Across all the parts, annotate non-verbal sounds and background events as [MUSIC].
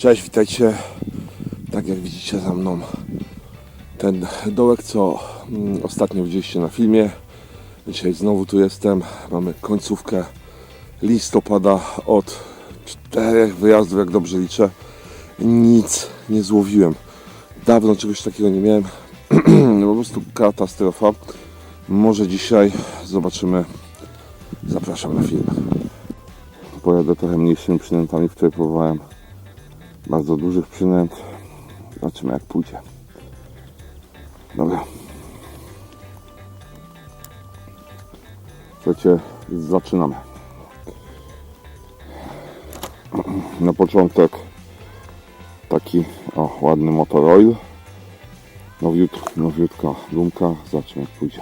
Cześć, witajcie. Tak jak widzicie za mną ten dołek, co mm, ostatnio widzieliście na filmie. Dzisiaj znowu tu jestem. Mamy końcówkę listopada od czterech wyjazdów, jak dobrze liczę. Nic nie złowiłem. Dawno czegoś takiego nie miałem. [CLEARS THROAT] po prostu katastrofa. Może dzisiaj zobaczymy. Zapraszam na film. Pojadę trochę mniejszymi przynętami, wczoraj próbowałem bardzo dużych przynęt. Zobaczymy jak pójdzie. Dobra. Słuchajcie, zaczynamy. Na początek taki o, ładny motor oil. Nowiut, nowiutka gumka. Zobaczymy jak pójdzie.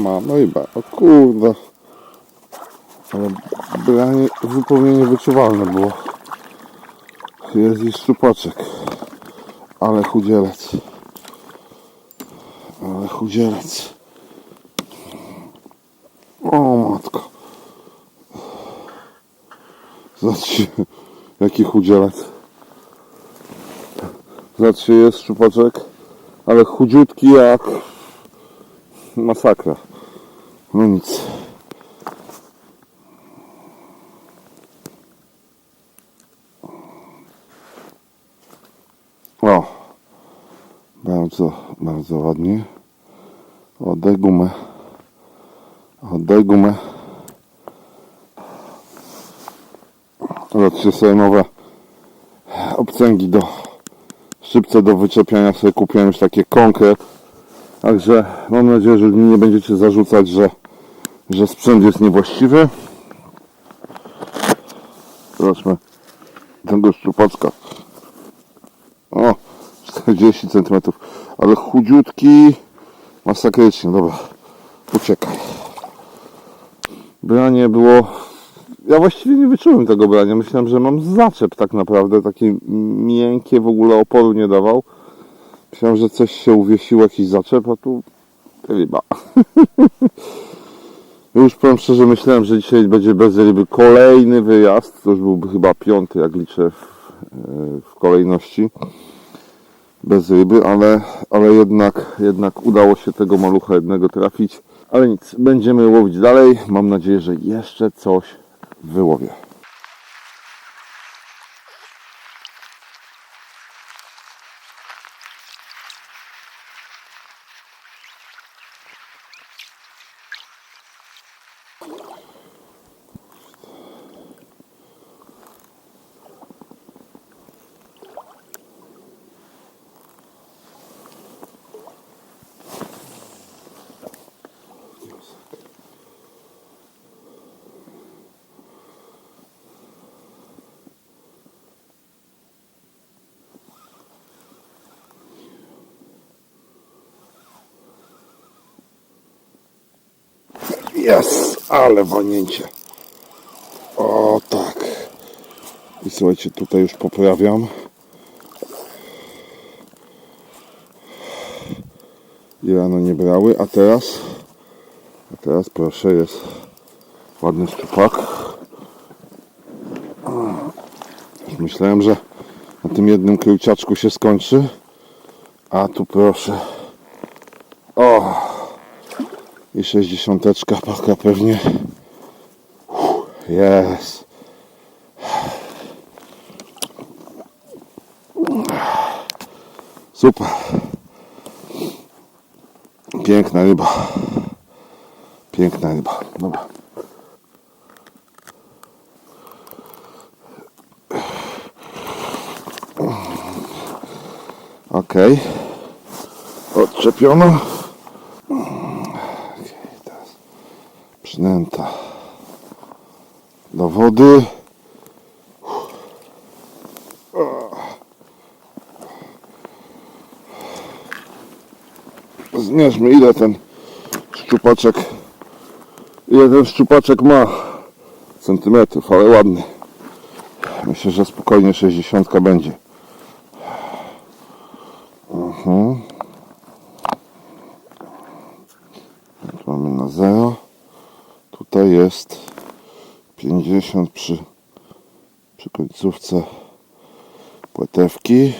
Ma, no i ba, o kurde. Ale branie zupełnie niewyczuwalne było. Jest i szczupaczek. Ale chudzielec. Ale chudzielec. O matko. Zobaczcie, jaki chudzielec. Zobaczcie, jest szczupaczek, ale chudziutki jak masakra. No nic. O, bardzo, bardzo ładnie. Oddaj gumę. Oddaj gumę. Zobaczcie sobie nowe obcęgi do szybce do wyczepiania sobie kupiłem już takie konkret. Także mam nadzieję, że mi nie będziecie zarzucać, że, że sprzęt jest niewłaściwy. Zobaczmy tego szczupaczka. O, 40 cm, ale chudziutki, masakrycznie. Dobra, uciekaj. Branie było. Ja właściwie nie wyczułem tego brania. Myślałem, że mam zaczep tak naprawdę. Takie miękkie, w ogóle oporu nie dawał. Myślałem, że coś się uwiesiło, jakiś zaczep, a tu ryba. [LAUGHS] już powiem szczerze, myślałem, że dzisiaj będzie bez ryby kolejny wyjazd. To już byłby chyba piąty, jak liczę w, e, w kolejności. Bez ryby, ale, ale jednak, jednak udało się tego malucha jednego trafić. Ale nic, będziemy łowić dalej. Mam nadzieję, że jeszcze coś wyłowię. Jest, ale wanięcie. O tak. I słuchajcie, tutaj już poprawiam. I rano nie brały, a teraz, a teraz proszę, jest ładny szczupak. Już myślałem, że na tym jednym króciaczku się skończy, a tu proszę. O! I sześćdziesiąteczka paka pewnie. Jest. Super. Piękna ryba. Piękna ryba. Dobra. Okej. Odczepiono. Okej, teraz przynęta do wody. Zmierzmy ile ten szczupaczek ile ten szczupaczek ma centymetrów, ale ładny. Myślę, że spokojnie 60 będzie. Mhm. Tu mamy na 0. Tutaj jest 50 przy, przy końcówce płetewki.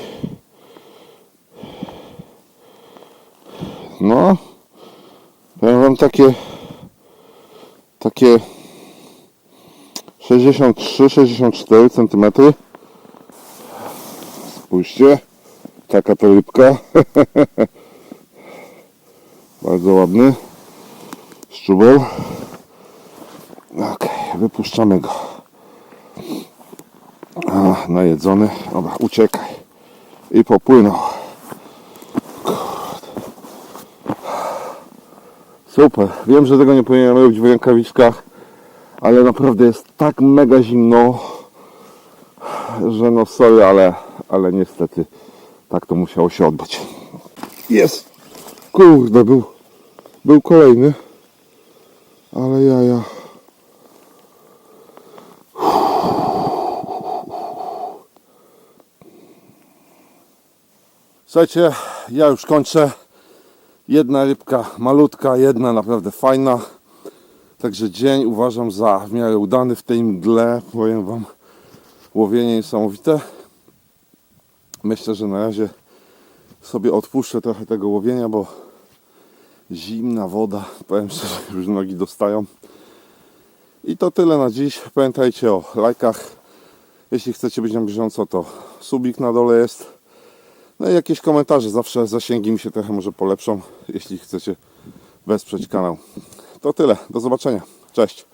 No, powiem wam takie takie 63-64 cm. Spójrzcie, taka to rybka. [LAUGHS] Bardzo ładny szczubel. Wypuszczamy go. A, najedzony. Dobra, uciekaj. I popłynął. Super. Wiem, że tego nie powinienem robić w rękawiczkach, ale naprawdę jest tak mega zimno, że no sorry, ale, ale niestety tak to musiało się odbyć. Jest! Kurde, był, był kolejny, ale jaja. Słuchajcie, ja już kończę. Jedna rybka malutka, jedna naprawdę fajna. Także dzień uważam za w miarę udany w tej mgle. Powiem Wam, łowienie niesamowite. Myślę, że na razie sobie odpuszczę trochę tego łowienia, bo zimna woda, powiem szczerze, [LAUGHS] już nogi dostają. I to tyle na dziś. Pamiętajcie o lajkach. Jeśli chcecie być na bieżąco, to subik na dole jest. No i jakieś komentarze, zawsze zasięgi mi się trochę może polepszą, jeśli chcecie wesprzeć kanał. To tyle, do zobaczenia, cześć.